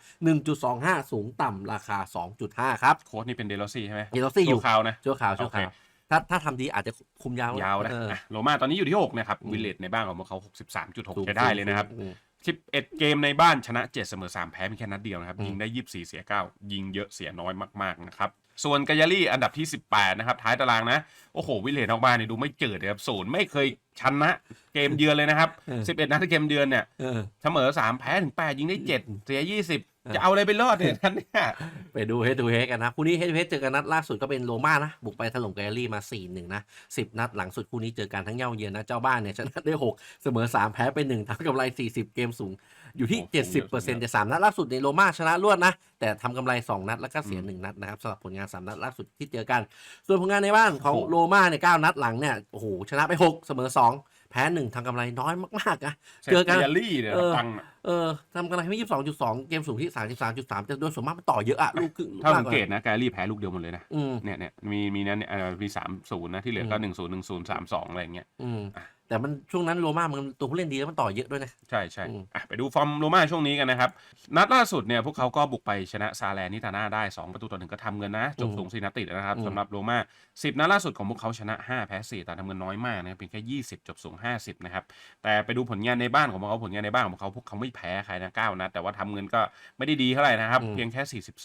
[SPEAKER 1] 1.25 สูงต่ำราคา 2.5 ครับ
[SPEAKER 2] โค้ดนี่เป็นเดลซี่ใช่ไหม
[SPEAKER 1] เดลซี่อยู่
[SPEAKER 2] ตัวข่าวนะ
[SPEAKER 1] ชั่วข่าวชั่วข่าว
[SPEAKER 2] โอเค
[SPEAKER 1] ถ้าถ้าทำดีอาจจะคุมยาว
[SPEAKER 2] ยาวนะ
[SPEAKER 1] เออ
[SPEAKER 2] อะโรม่าตอนนี้อยู่ที่ 6 นะครับ
[SPEAKER 1] อืม
[SPEAKER 2] วิลเลตในบ้านของพวกเขา 63.6
[SPEAKER 1] สูง
[SPEAKER 2] ใช้ได้เลยนะครับ
[SPEAKER 1] อืม
[SPEAKER 2] 11 เกมในบ้านชนะ 7 เสมอ 3 แพ้มีแค่นัดเดียวนะครับ
[SPEAKER 1] อืม
[SPEAKER 2] ยิงได้ 24 เสีย 9 ยิงเยอะเสียน้อยมาก ๆ นะครับ ส่วนกายาลี่อันดับที่ 18 นะครับ ท้ายตารางนะ โอ้โห วิลเลตออกมาเนี่ยดูไม่เจิดเลยครับศูนย์ไม่เคยชนะเกมเยือนเลยนะครับ 11 นัดเกมเยือนเนี่ย
[SPEAKER 1] เออ
[SPEAKER 2] เสมอ 3 แพ้ถึง 8 ยิงได้ 7 เสีย 20
[SPEAKER 1] ออ
[SPEAKER 2] จะเอาอะไรไปรอดเนี่ยท่านเนี่ย
[SPEAKER 1] ไปดูเฮดทูเฮดกันนะคู่นี้เฮดทูเฮดเจอกันนัดล่าสุดก็เป็นโรม่านะ บุกไปถล่มกายาลีมา 4-1 นะ10นัดหลังสุดคู่นี้เจอกันทั้งเย่าเยือนนะ เจ้าบ้านเนี่ยชนะได้6 เสมอ 3 แพ้ไป1ทำกำไร 40 เกมสูง อยู่ที่
[SPEAKER 2] โอ้โห
[SPEAKER 1] 70%แต่3นัดล่าสุดในโรม่าชนะรวดนะ แต่ทำกำไร 2 นัดแล้วก็เสีย 1 นัดนะครับสำหรับผลงาน 3 นัดล่าสุดที่เจอกัน ส่วนผลงานในบ้านของ
[SPEAKER 2] โอ้โห
[SPEAKER 1] โรม่าเนี่ย9นัดหลังเนี่ยโอ้โหชนะไป 6 เสมอ 2 แพ้1ทำกำไรน้อยมากๆนะเจอกัน
[SPEAKER 2] กายาลี่เนี่ย
[SPEAKER 1] เออ
[SPEAKER 2] ตังค์อะ
[SPEAKER 1] เออทำกำไรไม่ยี่สิบสองจุดสองเกมสูงที่สามสิบสามจุดสามแต่โดยส่วนมากมันต่อเยอะอะลูกครึ่ง
[SPEAKER 2] ถ้าสัง
[SPEAKER 1] มว่
[SPEAKER 2] เกตนะกายาลี่แพ้ลูกเดียวหมดเลยนะ
[SPEAKER 1] อืม
[SPEAKER 2] เนี่ยเนี่ยมีมีนั้นเนี่ยเอ่อมีสามศูนย์นะที่เหลือก็
[SPEAKER 1] อืม
[SPEAKER 2] หนึ่งศูนย์หนึ่งศูนย์สามสองอะไรอย่างเงี้ย
[SPEAKER 1] อืมแต่มันช่วงนั้นโรม่ามันตัวผู้เล่นดีแล้วมันต่อเยอะด้วยนะ
[SPEAKER 2] ใช่ใช่
[SPEAKER 1] อืม
[SPEAKER 2] อะไปดูฟอร์มโรม่าช่วงนี้กันนะครับ นัดล่าสุดเนี่ยพวกเขาก็บุกไปชนะซาแลนิตาน่าได้ 2 ประตูต่อหนึ่งก็ทำเงินนะจบสูงสี่นัดติดนะครับ
[SPEAKER 1] อืม
[SPEAKER 2] สำหรับโรม่า10 นัดล่าสุดของพวกเขาชนะ 5 แพ้4แต่ทำเงินน้อยมากนะครับเพียงแค่ 20 จบสูง 50 นะครับ แต่ไปดูผลงานในบ้านของพวกเขาผลงานในบ้านของพวกเขาพวกเขาไม่แพ้ใครนะ9นัดแต่ว่าทำเงินก็ไม่ได้ดีเท่าไหร่นะครับ
[SPEAKER 1] อืม
[SPEAKER 2] เพียงแค่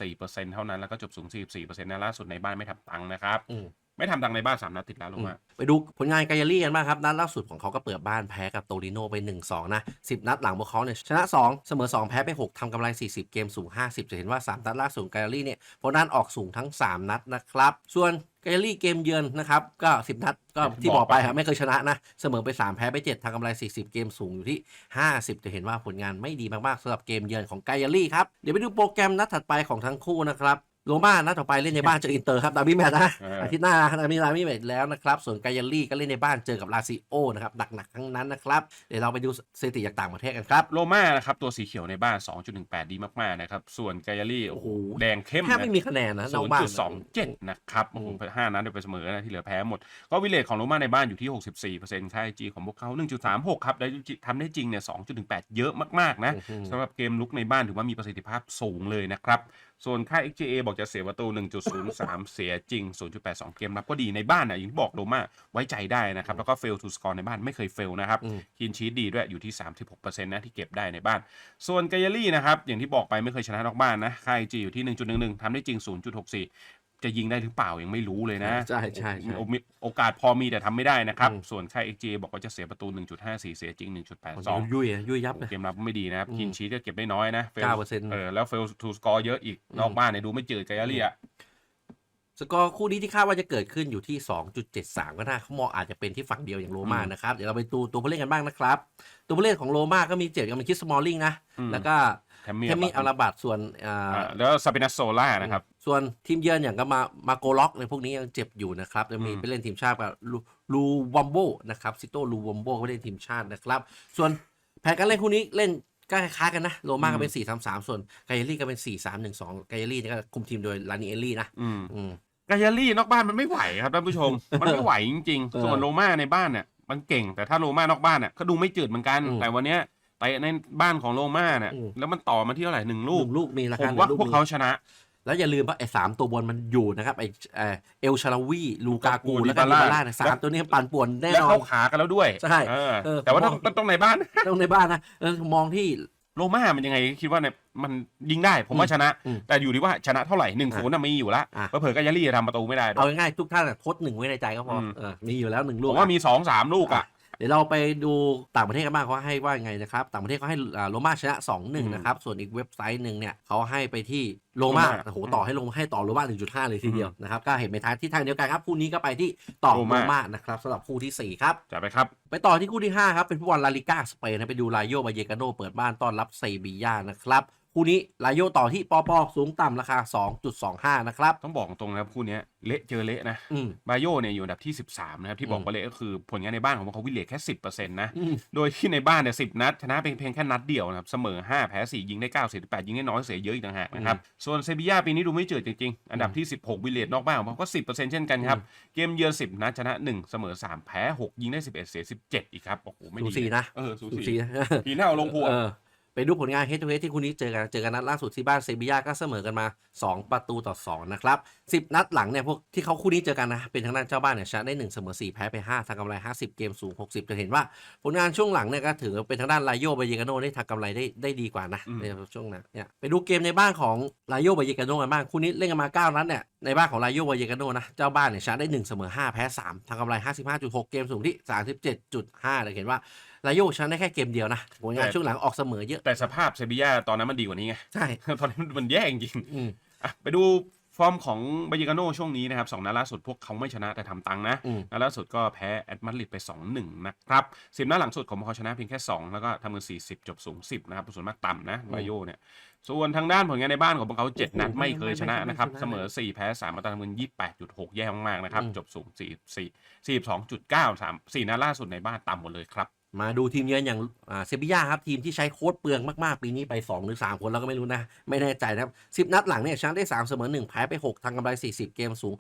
[SPEAKER 2] 44%เท่านั้นแล้วก็จบสูง 44%นะล่าสุดในบ้านไม่ทำตังค์นะครับ
[SPEAKER 1] อืม
[SPEAKER 2] ไม่ทำตังค์ในบ้านสามนัดติดแล้วโรม่า
[SPEAKER 1] ไปดูผลงานกายารี่กันบ้างครับ นัดล่าสุดของเขาก็เปิดบ้านแพ้กับโตริโนไป 1-2 นะ 10 นัดหลังพวกเขาเนี่ยชนะ 2 เสมอ 2 แพ้ไป 6ทำกำไร 40 เกมสูง 50 จะเห็นว่า 3 นัดล่าสุดของกายารี่เนี่ยผลงานออกสูงทั้ง 3 นัดนะครับ ส่วนกายารี่เกมเยือนนะครับ ก็ 10 นัดก็ที่บอกไปครับไม่เคยชนะนะ เสมอไป 3 แพ้ไป 7ทำกำไร 40 เกมสูงอยู่ที่ 50 จะเห็นว่าผลงานไม่ดีมากๆสำหรับเกมเยือนของกายารี่ครับเดี๋ยวไปดูโปรแกรมนัดถัดไปของทั้งคู่นะครับ โรม่านัดต่อไปเล่นในบ้านเจออินเตอร์ครับดาร์บี้แมตช์นะ
[SPEAKER 2] เอออ
[SPEAKER 1] อาทิตย์หน้านะมีดาร์บี้แมตช์แล้วนะครับส่วนกายารี่ก็เล่นในบ้านเจอกับลาซิโอนะครับหนักๆทั้งนั้นนะครับเดี๋ยวเราไปดูสถิติจากต่างประเทศกันครับ
[SPEAKER 2] โรม่านะครับตัวสีเขียวในบ้าน 2.18 ดีมากๆนะครับส่วนไกอารี่โอ้โห
[SPEAKER 1] โอ้โห
[SPEAKER 2] แดงเข้ม
[SPEAKER 1] แทบ
[SPEAKER 2] นะ
[SPEAKER 1] ไม่มีคะแนนนะน
[SPEAKER 2] ศู
[SPEAKER 1] อก
[SPEAKER 2] นย์
[SPEAKER 1] บ้าน
[SPEAKER 2] จุดสองเจ็ดนะครับโอ้โหห้านัดไปเสมอนะที่เหลือแพ้หมด ก็วิเลตของโรม่าในบ้านอยู่ที่ 64%ค่าไอจีของพวกเขา 1.36 ครับได้ทำได้จริงเนี่ย2.18 เยอะมากๆนะ
[SPEAKER 1] อืม
[SPEAKER 2] สำหรับเกมลุกในบ้านถือว่ามีประสิทธิภาพสูงเลยนะครับ ส่วนค่า XGA บอกจะเสียประตู 1.03 เสียจริง 0.82 เกมรับก็ดีในบ้านนะอย่างที่บอกโรม่าไว้ใจได้นะครับ แล้วก็ fail to score ในบ้านไม่เคย fail นะครับ
[SPEAKER 1] อืม
[SPEAKER 2] คีนชีตดีด้วยอยู่ที่ 36%นะที่เก็บได้ในบ้าน ส่วนไกยารี่นะครับ อย่างที่บอกไปไม่เคยชนะนอกบ้านนะค่า IG อยู่ที่ 1.11ทำได้จริง 0.64 จะยิงได้หรือเปล่ายังไม่รู้เลยนะ
[SPEAKER 1] ใช่ใช่ใช่
[SPEAKER 2] โอมีโอกาสพอมีแต่ทำไม่ได้นะครับ
[SPEAKER 1] อืม
[SPEAKER 2] ส่วนค่า XG บอกว่าจะเสียประตู 1.54 เสียจริง
[SPEAKER 1] โอ้โห
[SPEAKER 2] 1.82
[SPEAKER 1] ยุ่ยอะยุ่ยยับเลย
[SPEAKER 2] เกมรับไม่ดีนะครับ
[SPEAKER 1] อืม
[SPEAKER 2] คินชีตก็เก็บได้น้อยนะ fail
[SPEAKER 1] 9%
[SPEAKER 2] เออแล้ว fail to score เยอะอีก
[SPEAKER 1] อืม
[SPEAKER 2] นอกบ้านเนี่ยดูไม่เจอไกยารี่อะ
[SPEAKER 1] สกอร์คู่นี้ที่คาดว่าจะเกิดขึ้นอยู่ที่ 2.73 ก็น่าเขามองอาจจะเป็นที่ฝั่งเดียวอย่างโรม่า
[SPEAKER 2] อืม
[SPEAKER 1] นะครับ เดี๋ยวเราไปดูตัวผู้เล่นกันบ้างนะครับ ตัวผู้เล่นของโรม่าก็มีเจ็ดกับมันคิดสมอลลิงนะ
[SPEAKER 2] อืม
[SPEAKER 1] แล้วก็
[SPEAKER 2] แทมมี่
[SPEAKER 1] เทมมี่อัลลาบัตส่วนอ่า
[SPEAKER 2] อ่าแล้วซาปินัสโซล่านะครับ
[SPEAKER 1] ส่วนทีมเยือนอย่างก็มามาโกล็อกในพวกนี้ยังเจ็บอยู่นะครับจะมี
[SPEAKER 2] อืม
[SPEAKER 1] ไปเล่นทีมชาติกับลูลูวัมโบนะครับซิโตลูวัมโบก็ไปเล่นทีมชาตินะครับ ส่วนแผนการเล่นคู่นี้เล่นก็คล้ายๆกันนะโรม่าก็เป็น4 3 3ส่วนไกเยลี่ก็เป็น4 3 1 2ไกเยลี่นี่ก็คุมทีมโดยลานิเอลลี่นะ
[SPEAKER 2] อืม
[SPEAKER 1] อืม
[SPEAKER 2] กายาลี่นอกบ้านมันไม่ไหวครับท่านผู้ชม มันไม่ไหวจริง
[SPEAKER 1] เออ
[SPEAKER 2] ๆส่วนโรม่าในบ้านเนี่ยมันเก่งแต่ถ้าโรม่านอกบ้านเนี่ยก็ดูไม่จืดเหมือนกัน
[SPEAKER 1] อืม
[SPEAKER 2] แต่วันเนี้ยไปในบ้านของโรม่าเนี่ย
[SPEAKER 1] อืม
[SPEAKER 2] แล้วมันต่อมาที่เท่าไหร่หนึ่งลูก
[SPEAKER 1] ลูกลูกมีรา
[SPEAKER 2] ผ
[SPEAKER 1] คาม
[SPEAKER 2] ว่า
[SPEAKER 1] ลูก
[SPEAKER 2] พวก
[SPEAKER 1] มี
[SPEAKER 2] เขาชนะ
[SPEAKER 1] แล้วอย่าลืมว่าไอ้สามตัวบนมันอยู่นะครับไอ้เอ่อเอลชาราวีลูกากู
[SPEAKER 2] ลู
[SPEAKER 1] แล้ว
[SPEAKER 2] กา
[SPEAKER 1] ก็
[SPEAKER 2] กู
[SPEAKER 1] ดิบา
[SPEAKER 2] ดิบา
[SPEAKER 1] ร่า
[SPEAKER 2] ร่า
[SPEAKER 1] เนี่ยสามตัวนี้ปั่นป่วนแน่
[SPEAKER 2] แล้ว
[SPEAKER 1] นอน
[SPEAKER 2] เข้าขากันแล้วด้วย
[SPEAKER 1] ใช่
[SPEAKER 2] เออ
[SPEAKER 1] เออ
[SPEAKER 2] แต่ว่า
[SPEAKER 1] ผม
[SPEAKER 2] ต้อง
[SPEAKER 1] มอง
[SPEAKER 2] ต้องในบ้าน
[SPEAKER 1] ต้องในบ้านนะเออมองที่
[SPEAKER 2] โรม่ามันยังไงคิดว่าเนี่ยมันยิงได้ ผมว่าชนะ
[SPEAKER 1] อืม
[SPEAKER 2] แต่อยู่ที่ว่าชนะเท่าไหร่หนึ่งศูนย์น่ะมีอยู่แล้ว
[SPEAKER 1] อะ
[SPEAKER 2] เผื่อๆกายาลี่จะทำประตูไม่ได้ด้ว
[SPEAKER 1] เอา
[SPEAKER 2] ย
[SPEAKER 1] ง่ายๆทุกท่านอะทดหนึ่งไว้ในใจก็พออ
[SPEAKER 2] ม
[SPEAKER 1] เออมีอยู่แล้วหนึ่งลู
[SPEAKER 2] ผ
[SPEAKER 1] ก
[SPEAKER 2] ม
[SPEAKER 1] อะ
[SPEAKER 2] ว่ามีสองสามลูกอะ
[SPEAKER 1] เดี๋ยวเราไปดูต่างประเทศกันบ้างเขาให้ว่าไงนะครับ ต่างประเทศเขาให้อ่าโรม่าชนะ 2-1
[SPEAKER 2] อืม
[SPEAKER 1] นะครับ ส่วนอีกเว็บไซต์หนึ่งเนี่ยเขาให้ไปที่โรม่า
[SPEAKER 2] โรม่า
[SPEAKER 1] โอ้โหต่อให้ลงให้ต่อโรม่า1.5 เลยทีเดียวนะครับ ก็เห็นไปทางที่ทางเดียวกันครับคู่นี้ก็ไปที่ต่อ
[SPEAKER 2] โร
[SPEAKER 1] โร
[SPEAKER 2] ม่า
[SPEAKER 1] ม่านะครับสำหรับคู่ทีสี่ 4 ครับ
[SPEAKER 2] จัดไปครับ
[SPEAKER 1] ไปต่อที่คู่ที่ 5 ครับ เป็นฟุตบอลลาลิก้าสเปนนะไปดูลาโยบาเยกาโนเปิดบ้านต้อนรับเซบีย่านะครับ คู่นี้ลาโยต่อที่ปอปอสูงต่ำราคา 2.25 นะครับ
[SPEAKER 2] ต้องบอกตรงนะครับคู่เนี้ยเละเจอเละนะ
[SPEAKER 1] อืม
[SPEAKER 2] บาโยเนี่ยอยู่อันดับที่ 13 นะครับ ที่บอก
[SPEAKER 1] อืม
[SPEAKER 2] ว่าเละก็คือผลงานในบ้านของพวกเขาวิเลตแค่ 10%นะ
[SPEAKER 1] อืม
[SPEAKER 2] โดยที่ในบ้านเนี่ยสินัด ชนะเพียงเพียงแค่นัดเดียวนะครับ เสมอ 5 แพ้ 4 ยิงได้9 4 8ยิงได้น้อยเสียเยอะอีกต่างหากนะครับ ส่วนเซบียาปีนี้ดูไม่เจืดจริงๆ อันดับที่ 16 วิเลตนอกบ้านของเขาก็ 10%เช่นกันครับ เกมเยือน 10 นัดชนะ 1 เสมอ 3 แพ้ 6 ยิงได้ 11 เสีย 17 อีกครับ โอ้โห ไม่
[SPEAKER 1] สู
[SPEAKER 2] ดี
[SPEAKER 1] สีนะ
[SPEAKER 2] เออสู
[SPEAKER 1] สู
[SPEAKER 2] สี
[SPEAKER 1] สีนะ
[SPEAKER 2] ทีหน้าเอาลงพวง
[SPEAKER 1] เออ ไปดูผลงานเฮด o ูเฮดที่คู่นี้เจอกันเจอกันนัดล่าสุดที่บ้านเซบียาก็เสมอกันมา 2 ประตูต่อ 2 นะครับ10 นัดหลังเนี่ยพวกที่เขาคู่นี้เจอกันนะเป็นทางด้านเจ้าบ้านเนี่ยชนะได้ 1 เสมอ 4 แพ้ไป 5ทางกำไร 50 เกมสูง 60 จะเห็นว่าผลงานช่วงหลังเนี่ยก็ถือเป็นทางด้านไลโยบาเยกาโนได้ทางกำไรได้ได้ดีกว่านะ
[SPEAKER 2] อืม
[SPEAKER 1] ในช่วงนั้นเนี่ยไปดูเกมในบ้านของไลโยบาเยกาโนกันบ้างคู่นี้เล่นกันมา9นัดเนี่ยในบ้านของไลโยบาเยกาโนนะเจ้าบ้านเนี่ยชนะได้ 1 เสมอ 5 แพ้ 3ทางกำไร 55.6 เกมสูงที่ 37.5เลยเห็นว่า ไลโยชนะได้แค่เกมเดียวนะผลงานช่วงหลังออกเสมอเยอะ
[SPEAKER 2] แต่สภาพเซบียาตอนนั้นมันดีกว่านี้ไง
[SPEAKER 1] ใช่
[SPEAKER 2] ตอนนี้มันแย่จริง
[SPEAKER 1] อืม
[SPEAKER 2] อะไปดูฟอร์มของบาเยกาโนช่วงนี้นะครับสองนัดล่าสุดพวกเขาไม่ชนะแต่ทำตังค์นะ
[SPEAKER 1] อืม
[SPEAKER 2] นัดล่าสุดก็แพ้แอดมาดริดไป 2-1 นะครับสิบนัดหลังสุดของพวกเขาชนะเพียงแค่ 2 แล้วก็ทำเงิน 40 จบสูง 10 นะครับส่วนมากต่ำนะบาโยเนี่ยส่วนทางด้านผลงานในบ้านของพวกเขา 7 นัดไม่เคยชนะนะครับเสมอ 4 แพ้3มาตราทำเงิน 28.6 แย่มากๆนะครับ
[SPEAKER 1] อืม
[SPEAKER 2] จบสูง 44 42.9 3 4นัดล่าสุดในบ้านต่ำหมดเลยครับ
[SPEAKER 1] มาดูทีมเยือนอย่างเซบียาครับ ทีมที่ใช้โค้ดเปลืองมาก ๆ ปีนี้ไป 2 หรือ 3 คนแล้วก็ไม่รู้นะ ไม่แน่ใจนะครับ 10 นัดหลังเนี่ยชนะได้ 3 เสมอ 1 แพ้ไป 6ทางกำไร 40 เกมสูง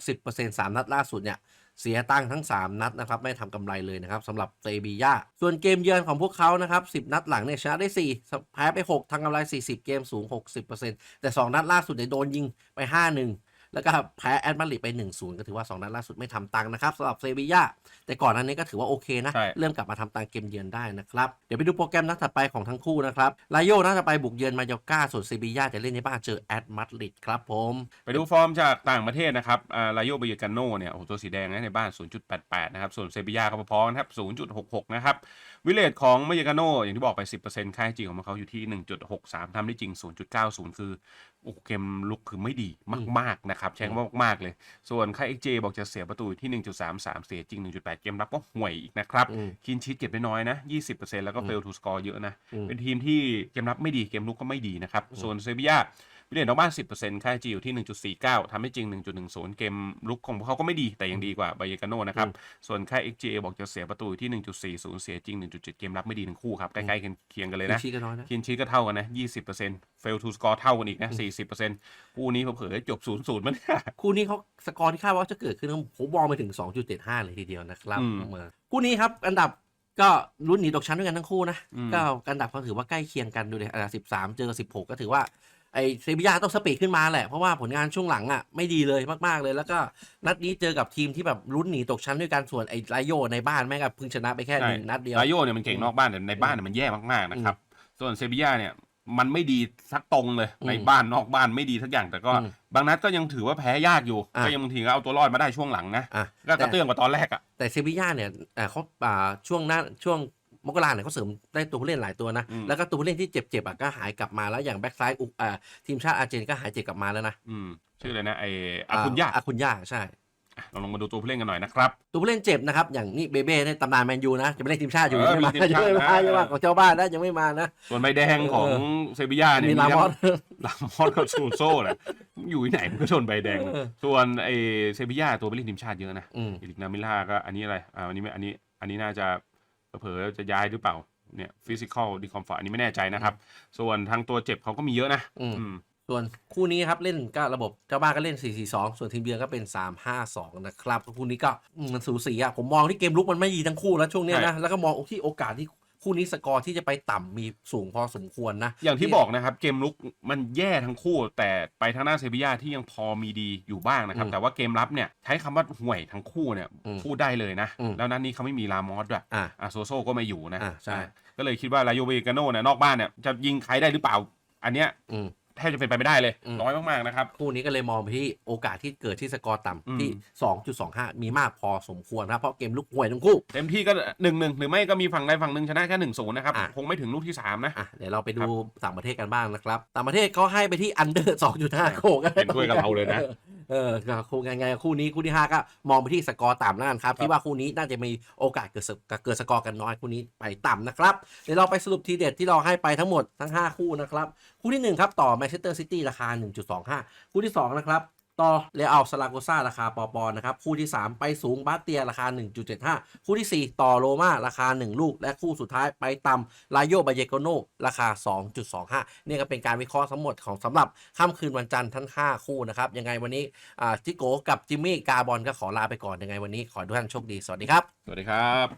[SPEAKER 1] 60% 3 นัดล่าสุดเนี่ย เสียตังค์ทั้ง 3 นัดนะครับ ไม่ทำกำไรเลยนะครับสำหรับเซบีย่าส่วนเกมเยือนของพวกเขานะครับ 10 นัดหลังเนี่ยชนะได้ 4 แพ้ไป 6ทำกำไร 40 เกมสูง 60%แต่ 2 นัดล่าสุดเนี่ยโดนยิงไป 5-1 แล้วก็แพ้แอดมาริดไป 1-0 ก็ถือว่า 2 นัดล่าสุดไม่ทำตังค์นะครับสำหรับเซบีย่าแต่ก่อนหนั้นนี้ก็ถือว่าโอเคนะ
[SPEAKER 2] ใช่
[SPEAKER 1] เริ่มกลับมาทำตังค์เกมเยือนได้นะครับ เดี๋ยวไปดูโปรแกรมนัดถัดไปของทั้งคู่นะครับลาโยน่าจะไปบุกเยือนมายอร์กาส่วนเซบีย่าจะเล่นในบ้านเจอแอดมาดริดครับผม
[SPEAKER 2] ไปดูฟอร์มจากต่างประเทศนะครับอ่าลาโยเบยกาโนเนี่ยโอ้โหตัวสีแดงนะในบ้าน 0.88 นะครับส่วนเซบียาก็พอๆกันครับ0.66 นะครับ วิเลตของเบยกาโนอย่างที่บอกไป 10%ค่าจริงของเขาอยู่ที่ 1.63ทำได้จริง 0.90 คือโอ้โหเกมลุกคือไม่ดีมาก ๆ นะครับ ใช้คำว่ามาก ๆ เลย ส่วนค่า XJ บอกจะเสียประตูอยู่ที่ 1.33 เสียจริง 1.8 เกมรับก็ห่วยอีกนะครับ
[SPEAKER 1] อืม
[SPEAKER 2] คินชีตเก็บได้น้อยนะ 20%แล้วก็เฟลทูสกอร์เยอะนะ
[SPEAKER 1] อืม
[SPEAKER 2] เป็นทีมที่เกมรับไม่ดีเกมลุกก็ไม่ดีนะครับ ส่วนเซบียา วิเลตนอกบ้าน10%ค่าจีอยู่ที่1.49ทำให้จริง1.10เกมลุกของพวกเขาก็ไม่ดีแต่ยังดีกว่าไบเยกาโนนะครับ ส่วนค่า XGA บอกจะเสียประตูอยู่ที่1.40เสียจริง1.7เกมรับไม่ดีทั้งคู่ครับใกล้ๆกันเคียงกันเลย
[SPEAKER 1] มี
[SPEAKER 2] นะ
[SPEAKER 1] ชีก็น้อยนะ
[SPEAKER 2] คินชีก็เท่ากันนะ20% fail to score เท่ากันอีกนะ40%คู่นี้เผลอๆจบ0-0มันเนี่ย
[SPEAKER 1] คู่นี้เขาสกอร์ที่คาดว่าจะเกิดขึ้นผมมองไปถึง2.75เลยทีเดียวนะครับ
[SPEAKER 2] อืม
[SPEAKER 1] เออคู่นี้ครับอันดับก็รุ่นหนีตกชั้นด้วยกันทั้งคู่นะ
[SPEAKER 2] อืม
[SPEAKER 1] ก็อันดับเขาถือว่าใกล้เคียงกันดูเลยอันดับ13เจอ16ก็ถือว่า ไอเซบียาต้องสปีดขึ้นมาแหละ เพราะว่าผลงานช่วงหลังอะไม่ดีเลยมากๆเลย แล้วก็นัดนี้เจอกับทีมที่แบบลุ้นหนีตกชั้นด้วยกันส่วนไอไลโยในบ้านแม่งกับเพิ่งชนะไปแค่หนึ่งนัดเดียว
[SPEAKER 2] ลาโยเนี่ยมันเก่งนอกบ้านแต่ในบ้านเนี่ยมันแย่มากๆนะครับ ส่วนเซบียาเนี่ยมันไม่ดีสักตรงเลย
[SPEAKER 1] อืม
[SPEAKER 2] ในบ้านนอกบ้านไม่ดีสักอย่างแต่ก็
[SPEAKER 1] อืม
[SPEAKER 2] บางนัดก็ยังถือว่าแพ้ยากอยู่
[SPEAKER 1] อะ
[SPEAKER 2] ก็ยังบางทีก็เอาตัวรอดมาได้ช่วงหลังนะ
[SPEAKER 1] อะ
[SPEAKER 2] ก็กระเตื้องกว่าตอนแรกอะ
[SPEAKER 1] แต่เซบีย่าเนี่ยเอ่อเขาอ่าช่วงหน้าช่วง มกราเนี่ยเขาเสริมได้ตัวผู้เล่นหลายตัวนะ
[SPEAKER 2] อืม
[SPEAKER 1] แล้วก็ตัวผู้เล่นที่เจ็บๆอะก็หายกลับมาแล้วอย่างแบ็กซ้ายอุกอ่าทีมชาติอาร์เจนก็หายเจ็บกลับมาแล้วนะ
[SPEAKER 2] อืมชื่ออะไรนะไออาคุนยา
[SPEAKER 1] อาคุนย่าใช่
[SPEAKER 2] เราลองมาดูตัวผู้เล่นกันหน่อยนะครับ
[SPEAKER 1] ตัวผู้เล่นเจ็บนะครับ อย่างนี่เบเบ้ในตำนานแมนยูนะจะไม่เล่นทีมชาติอยู่
[SPEAKER 2] เออ
[SPEAKER 1] ยังไม่มา
[SPEAKER 2] มีทีม
[SPEAKER 1] ยัง
[SPEAKER 2] ชาติ
[SPEAKER 1] ไม่มา
[SPEAKER 2] นะ
[SPEAKER 1] ยังไม่มาของเจ้าบ้านนะยังไม่มานะ
[SPEAKER 2] ส่วนใบแดงของ
[SPEAKER 1] เอ
[SPEAKER 2] เซบียาเนี่ย
[SPEAKER 1] มีลามอส
[SPEAKER 2] ลามอสกับซูโซ่แหละอยู่ที่ไหนมันก็โดนใบแดง
[SPEAKER 1] เออ
[SPEAKER 2] ส่วนไอเซบียาตัวไปเล่นทีมชาติเยอะนะ
[SPEAKER 1] อืม
[SPEAKER 2] อีลิกนามิล่าก็อันนี้อะไรอ่าอันนี้ไม่อันนี้อันนี้น่าจะ เผลอๆจะย้ายหรือเปล่าเนี่ยฟิสิกอลดีคอมฟอร์อันนี้ไม่แน่ใจนะครับ ส่วนทางตัวเจ็บเขาก็มีเยอะนะ
[SPEAKER 1] อืม
[SPEAKER 2] อืม
[SPEAKER 1] ส่วนคู่นี้ครับเล่นก็ระบบเจ้าบ้านก็เล่น 4-4-2 ส่วนทีมเยือนก็เป็น 3-5-2 นะครับคู่นี้ก็อืมมันสูสีอะผมมองที่เกมลุกมันไม่ดีทั้งคู่แล้วช่วงเนี้ยนะแล้วก็มองที่โอกาสที่ คู่นี้สกอร์ที่จะไปต่ำมีสูงพอสมควรนะ
[SPEAKER 2] อย่างที่บอกนะครับ เกมลุกมันแย่ทั้งคู่ แต่ไปทางด้านเซบียาที่ยังพอมีดีอยู่บ้างนะครับ
[SPEAKER 1] อืม
[SPEAKER 2] แต่ว่าเกมรับเนี่ยใช้คำว่าห่วยทั้งคู่เนี่ย
[SPEAKER 1] อืม
[SPEAKER 2] พูดได้เลยนะ
[SPEAKER 1] อืม
[SPEAKER 2] แล้วนั้นนี้เขาไม่มีลามอสด้วย
[SPEAKER 1] อะ
[SPEAKER 2] อะโซโซก็ไม่อยู่นะ
[SPEAKER 1] อะใช่
[SPEAKER 2] อะก็เลยคิดว่าลาโยเวกาโนเนี่ยนอกบ้านเนี่ยจะยิงใครได้หรือเปล่า อันเนี้ย
[SPEAKER 1] อืม
[SPEAKER 2] แทบจะเป็นไปไม่ได้เลย
[SPEAKER 1] อืม
[SPEAKER 2] น้อยมากๆนะครับ
[SPEAKER 1] คู่นี้ก็เลยมองไปที่โอกาสที่เกิดที่สกอร์
[SPEAKER 2] อืม
[SPEAKER 1] ต่ำที่2.25 มีมากพอสมควรนะครับ เพราะเกมลุกห่วยทั้งคู่
[SPEAKER 2] เต็มที่ก็หนึ่งหนึ่งหรือไม่ก็มีฝั่งใดฝั่งหนึ่งชนะแค่หนึ่งศูนย์นะครับ
[SPEAKER 1] อะ
[SPEAKER 2] คงไม่ถึงลูกที่สามนะ
[SPEAKER 1] อะเดี๋ยวเราไปดู
[SPEAKER 2] ครับ
[SPEAKER 1] ต่างประเทศกันบ้างนะครับ ต่างประเทศเขาให้ไปที่อันเดอร์ 2.5 โคกัน
[SPEAKER 2] เห็นด้วยกับเราเลยนะ
[SPEAKER 1] เออก็คู่ไงๆคู่นี้คู่ที่5ก็มองไปที่สกอร์ต่ำแล้วกันครับที่ว่าคู่นี้น่าจะมีโอกาสเกิดสกเกิดสกอร์กันน้อยคู่นี้ไปต่ำนะครับเดี๋ยวเราไปสรุปทีเด็ดที่เราให้ไปทั้งหมดทั้ง 5 คู่นะครับ คู่ที่1ครับต่อแมนเชสเตอร์ซิตี้ราคา 1.25 คู่ที่2นะครับ ต่อเรอัลซาลาโกซาราคาปอปอนะครับ คู่ที่ 3 ไปสูงบาเตียราคา 1.75 คู่ทีสี่ 4 ต่อโรมาราคา 1 ลูก และคู่สุดท้ายไปต่ำลาโยบาเยโกโนราคา 2.25 นี่ก็เป็นการวิเคราะห์ทั้งหมดของสำหรับค่ำคืนวันจันทร์ทั้ง 5 คู่นะครับ ยังไงวันนี้จิโกกับจิมมี่กาบอลก็ขอลาไปก่อนยังไงวันนี้ขอทุกท่านโชคดีสวัสดีครับ
[SPEAKER 2] สวัสดีครับ